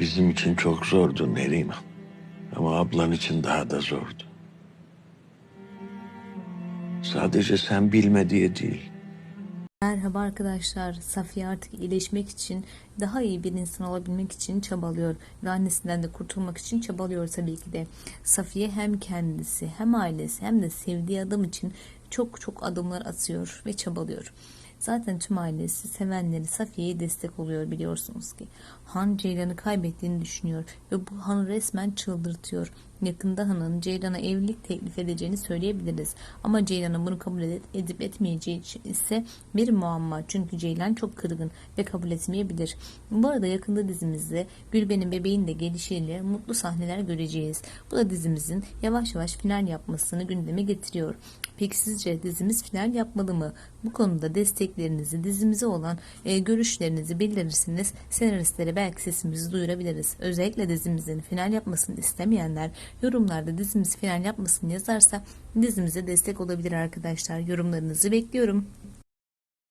Bizim için çok zordu Neriman. Ama ablan için daha da zordu. Sadece sen bilme diye değil. Merhaba arkadaşlar. Safiye artık iyileşmek için, daha iyi bir insan olabilmek için çabalıyor ve annesinden de kurtulmak için çabalıyor tabii ki de. Safiye hem kendisi, hem ailesi, hem de sevdiği adam için çok çok adımlar atıyor ve çabalıyor. Zaten tüm ailesi, sevenleri Safiye'ye destek oluyor biliyorsunuz ki. Han Ceylan'ı kaybettiğini düşünüyor ve bu Han'ı resmen çıldırtıyor. Yakında Han'ın Ceylan'a evlilik teklif edeceğini söyleyebiliriz. Ama Ceylan'ın bunu kabul edip, etmeyeceği ise bir muamma. Çünkü Ceylan çok kırgın ve kabul etmeyebilir. Bu arada yakında dizimizde Gülben'in bebeğin de gelişiyle mutlu sahneler göreceğiz. Bu da dizimizin yavaş yavaş final yapmasını gündeme getiriyor. Peki sizce dizimiz final yapmalı mı? Bu konuda desteklerinizi, dizimize olan e, görüşlerinizi bildirirsiniz. Senaristlere belki sesimizi duyurabiliriz. Özellikle dizimizin final yapmasını istemeyenler yorumlarda dizimiz final yapmasını yazarsa dizimize destek olabilir arkadaşlar. Yorumlarınızı bekliyorum.